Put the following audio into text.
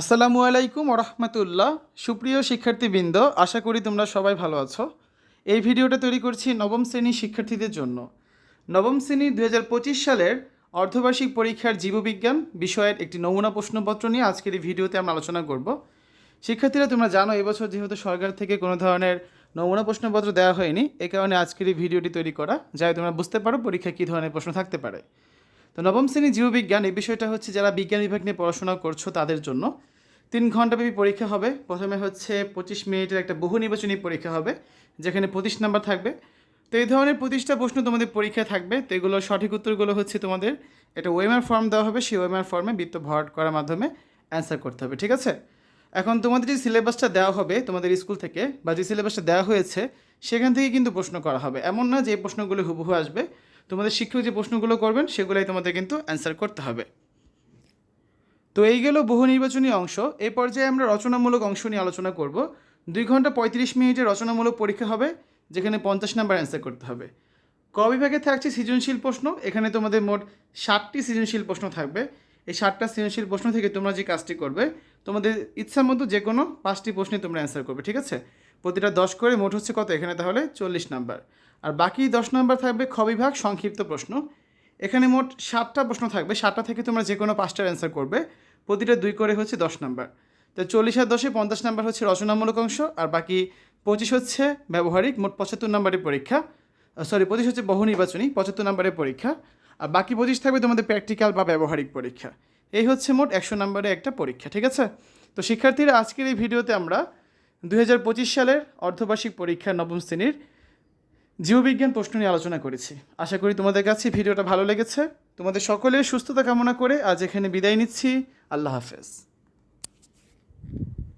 আসসালামু আলাইকুম ওরহমতুল্লাহ। সুপ্রিয় শিক্ষার্থীবৃন্দ, আশা করি তোমরা সবাই ভালো আছো। এই ভিডিওটা তৈরি করছি নবম শ্রেণির শিক্ষার্থীদের জন্য। নবম শ্রেণির দু হাজার পঁচিশ সালের অর্ধবার্ষিক পরীক্ষার জীববিজ্ঞান বিষয়ের একটি নমুনা প্রশ্নপত্র নিয়ে আজকের এই ভিডিওতে আমরা আলোচনা করব। শিক্ষার্থীরা, তোমরা জানো এবছর যেহেতু সরকার থেকে কোনো ধরনের নমুনা প্রশ্নপত্র দেওয়া হয়নি, এ কারণে আজকের এই ভিডিওটি তৈরি করা, যাতে তোমরা বুঝতে পারো পরীক্ষায় কী ধরনের প্রশ্ন থাকতে পারে। তো নবম শ্রেণি জীববিজ্ঞান, এই বিষয়টা হচ্ছে যারা বিজ্ঞান বিভাগ নিয়ে পড়াশোনা করছ তাদের জন্য। তিন ঘন্টাব্যাপী পরীক্ষা হবে। প্রথমে হচ্ছে পঁচিশ মিনিটের একটা বহু নির্বাচনী পরীক্ষা হবে, যেখানে পঁচিশ নাম্বার থাকবে। তো এই ধরনের পঁচিশটা প্রশ্ন তোমাদের পরীক্ষায় থাকবে। তো এগুলোর সঠিক উত্তরগুলো হচ্ছে তোমাদের একটা ওয়েমার ফর্ম দেওয়া হবে। সেই ওয়েমার ফর্মে বৃত্ত ভরাট করার মাধ্যমে অ্যান্সার করতে হবে, ঠিক আছে? এখন তোমাদের যে সিলেবাসটা দেওয়া হবে তোমাদের স্কুল থেকে বা যে সিলেবাসটা দেওয়া হয়েছে, সেখান থেকে কিন্তু প্রশ্ন করা হবে। এমন না যে প্রশ্নগুলো হুবহু আসবে। তোমাদের শিক্ষক যে প্রশ্নগুলো করবেন, সেগুলোই তোমাদের কিন্তু অ্যান্সার করতে হবে। তো এই গেল বহু নির্বাচনী অংশ। এই পর্যায়ে আমরা রচনামূলক অংশ নিয়ে আলোচনা করব। দুই ঘণ্টা পঁয়ত্রিশ মিনিটে রচনামূলক পরীক্ষা হবে, যেখানে পঞ্চাশ নাম্বার অ্যান্সার করতে হবে। ক বিভাগে থাকছে সৃজনশীল প্রশ্ন। এখানে তোমাদের মোট ষাটটি সৃজনশীল প্রশ্ন থাকবে। এই ষাটটা সৃজনশীল প্রশ্ন থেকে তোমরা যে কাজটি করবে, তোমাদের ইচ্ছা মতো যে কোনো পাঁচটি প্রশ্নে তোমরা অ্যান্সার করবে, ঠিক আছে? প্রতিটা দশ করে মোট হচ্ছে কত? এখানে তাহলে চল্লিশ নাম্বার। আর বাকি দশ নম্বর থাকবে খ বিভাগ, সংক্ষিপ্ত প্রশ্ন। এখানে মোট সাতটা প্রশ্ন থাকবে, সাতটা থেকে তোমরা যে কোনো পাঁচটার অ্যান্সার করবে। প্রতিটা দুই করে হচ্ছে দশ নম্বর। তো চল্লিশ আর দশে পঞ্চাশ নাম্বার হচ্ছে রচনামূলক অংশ, আর বাকি পঁচিশ হচ্ছে ব্যবহারিক, মোট পঁচাত্তর নাম্বারের পরীক্ষা। সরি পঁচিশ হচ্ছে বহু নির্বাচনী পঁচাত্তর নাম্বারের পরীক্ষা। আর বাকি পঁচিশ থাকবে তোমাদের প্র্যাকটিক্যাল বা ব্যবহারিক পরীক্ষা। এই হচ্ছে মোট একশো নাম্বারের একটা পরীক্ষা, ঠিক আছে? তো শিক্ষার্থীরা, আজকের এই ভিডিওতে আমরা দু হাজার পঁচিশ সালের অর্ধবার্ষিক পরীক্ষা নবম শ্রেণির জীববিজ্ঞান প্রশ্ন নিয়ে আলোচনা করেছি। আশা করি তোমাদের কাছে ভিডিওটা ভালো লেগেছে। তোমাদের সকলের সুস্থতা কামনা করে আজ এখানে বিদায় নিচ্ছি। আল্লাহ হাফেজ।